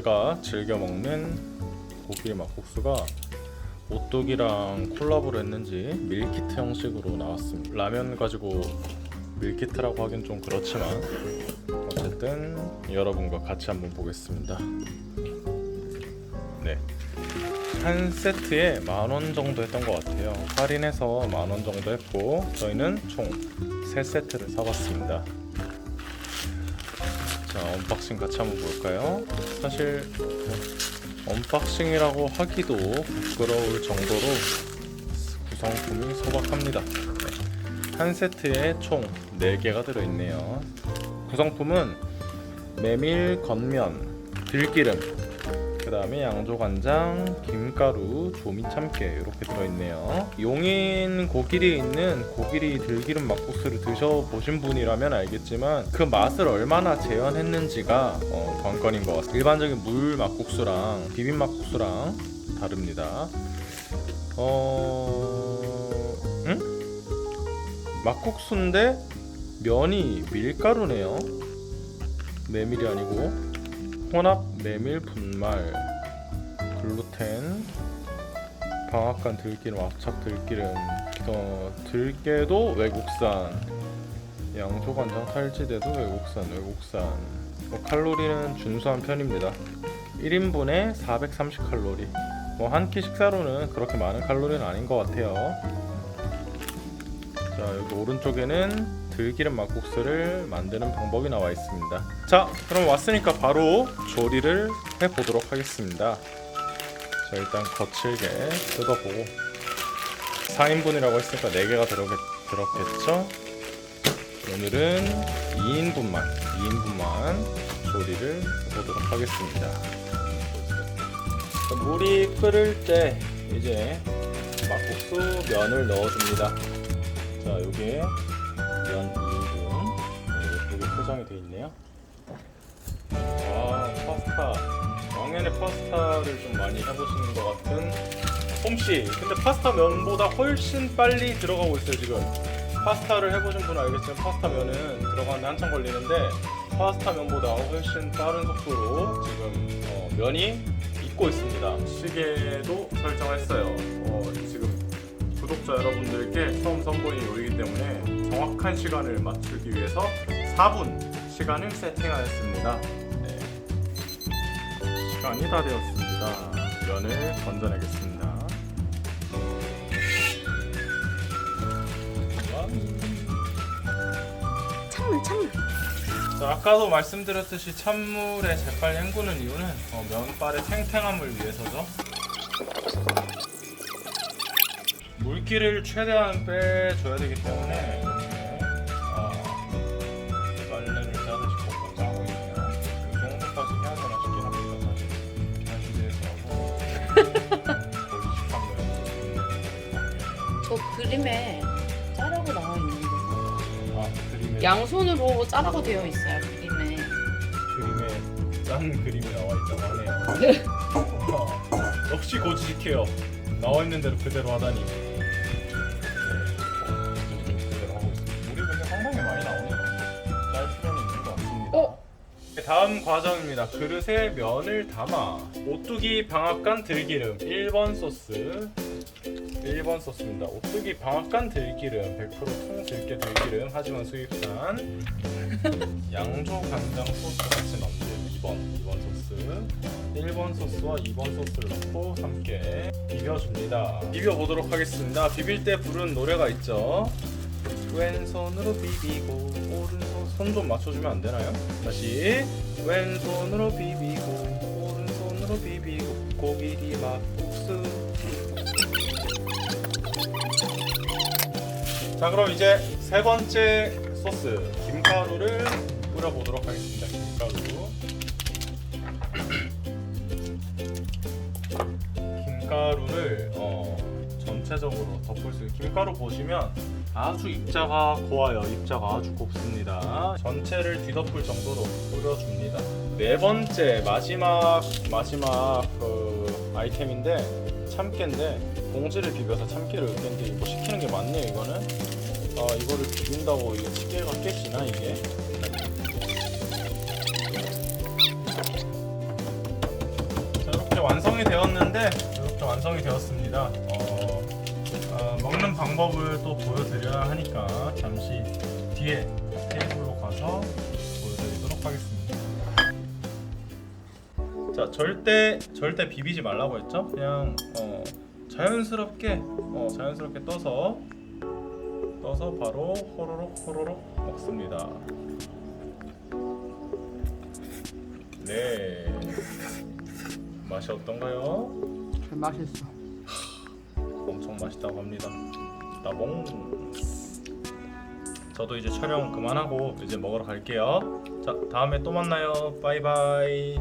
저희가 즐겨 먹는 고기 막국수가 오뚜기랑 콜라보를 했는지 밀키트 형식으로 나왔습니다. 라면 가지고 밀키트라고 하긴 좀 그렇지만 어쨌든 여러분과 같이 한번 보겠습니다. 네. 한 세트에 만 원 정도 했던 것 같아요. 할인해서 만 원 정도 했고 저희는 총세 세트를 사봤습니다. 자 언박싱 같이 한번 볼까요? 사실 뭐, 언박싱이라고 하기도 부끄러울 정도로 구성품이 소박합니다. 네. 한 세트에 총 4개가 들어있네요. 구성품은 메밀, 건면, 들기름, 그 다음에 양조간장, 김가루, 조미 참깨 이렇게 들어있네요. 용 인 고길이에 있는 고길이 들기름 막국수를 드셔보신 분이라면 알겠지만 그 맛을 얼마나 재현했는지가 어, 관건인 것 같아요. 일반적인 물 막국수랑 비빔 막국수랑 다릅니다. 어... 응? 막국수인데 면이 밀가루네요. 메밀이 아니고 혼합 메밀 분말 글루텐 방앗간 들기름 압착 들기름 어, 들깨도 외국산 양조간장 탈지대도 외국산 외국산. 뭐 칼로리는 준수한 편입니다. 1인분에 430칼로리. 뭐 한 끼 식사로는 그렇게 많은 칼로리는 아닌 것 같아요. 자 여기 오른쪽에는 들기름 막국수를 만드는 방법이 나와 있습니다. 자, 그럼 왔으니까 바로 조리를 해 보도록 하겠습니다. 자, 일단 거칠게 뜯어보고 4인분이라고 했으니까 4개가 들어겠, 들었겠죠? 오늘은 2인분만 2인분만 조리를 해보도록 하겠습니다. 자, 물이 끓을 때 이제 막국수 면을 넣어줍니다. 자, 여기에 면 2인분 네, 예쁘게 포장이 되어 있네요. 아 파스타 왕년에 파스타를 좀 많이 해보시는 것 같은 홈씨 근데 파스타 면보다 훨씬 빨리 들어가고 있어요 지금 파스타를 해보신 분은 알겠지만 파스타 면은 들어가는데 한참 걸리는데 파스타 면보다 훨씬 빠른 속도로 지금 어, 면이 익고 있습니다 시계도 설정했어요 어, 지금 구독자 여러분들께 처음 선보인 요리이기 때문에 정확한 시간을 맞추기 위해서 4분 시간을 세팅하였습니다. 네. 시간이 다 되었습니다. 면을 건져내겠습니다. 찬물 찬물 자, 아까도 말씀드렸듯이 찬물에 재빨리 헹구는 이유는 어, 면발의 탱탱함을 위해서죠. 물기를 최대한 빼줘야 되기 때문에 이렇게 아, 빨래를 짜듯이 kokkok짜고 있네요. 이 정도까지 해야 되나 싶긴 합니다. 사실 저 그림에 짜라고 나와 있는데 아, 그림에 양손으로 짜라고 되어 있어요 그림에 그림에 짠 그림이 나와 있다고 하네요. 와, 역시 고지식해요. 나와 있는 대로 그대로 하다니. 네, 어, 그대로 하고 있습니다. 물이 근데 상당히 많이 나오네요. 짤 필요는 있는 것 같습니다. 어? 네, 다음 과정입니다. 그릇에 면을 담아 오뚜기 방앗간 들기름 1번 소스 1번 소스입니다. 오뚜기 방앗간 들기름 100% 통들깨 들기름 하지만 수입산 양조 간장 소스 같이 넣는 2번 2번 소스 1번 소스와 2번 소스를 넣고 함께 비벼줍니다. 비벼보도록 하겠습니다. 비빌 때 부르는 노래가 있죠. 왼손으로 비비고 오른손 손 좀 맞춰주면 안 되나요? 다시 왼손으로 비비고 오른손으로 비비고 고기리 막국수 자 그럼 이제 세 번째 소스 김가루를 뿌려보도록 하겠습니다 김가루 김가루를 어, 전체적으로 덮을 수 있는 김가루 보시면 아주 입자가 고와요. 입자가 아주 곱습니다. 전체를 뒤덮을 정도로 뿌려줍니다. 네 번째 마지막 마지막 그 아이템인데 참깨인데 봉지를 비벼서 참깨를 으는데 시키는 게 맞네요. 이거는 아 이거를 비빈다고 이게 치개가 깨지나 이게? 완성이 되었는데 이렇게 완성이 되었습니다. 어, 어, 먹는 방법을 또 보여드려야 하니까 잠시 뒤에 테이블로 가서 보여드리도록 하겠습니다. 자 절대 절대 비비지 말라고 했죠? 그냥 어, 자연스럽게 어, 자연스럽게 떠서 떠서 바로 호로록 호로록 먹습니다. 네 맛이 어떤가요? 맛있어. 엄청 맛있다고 합니다. 나봉. 저도 이제 촬영 그만하고 이제 먹으러 갈게요. 자 다음에 또 만나요. 바이바이.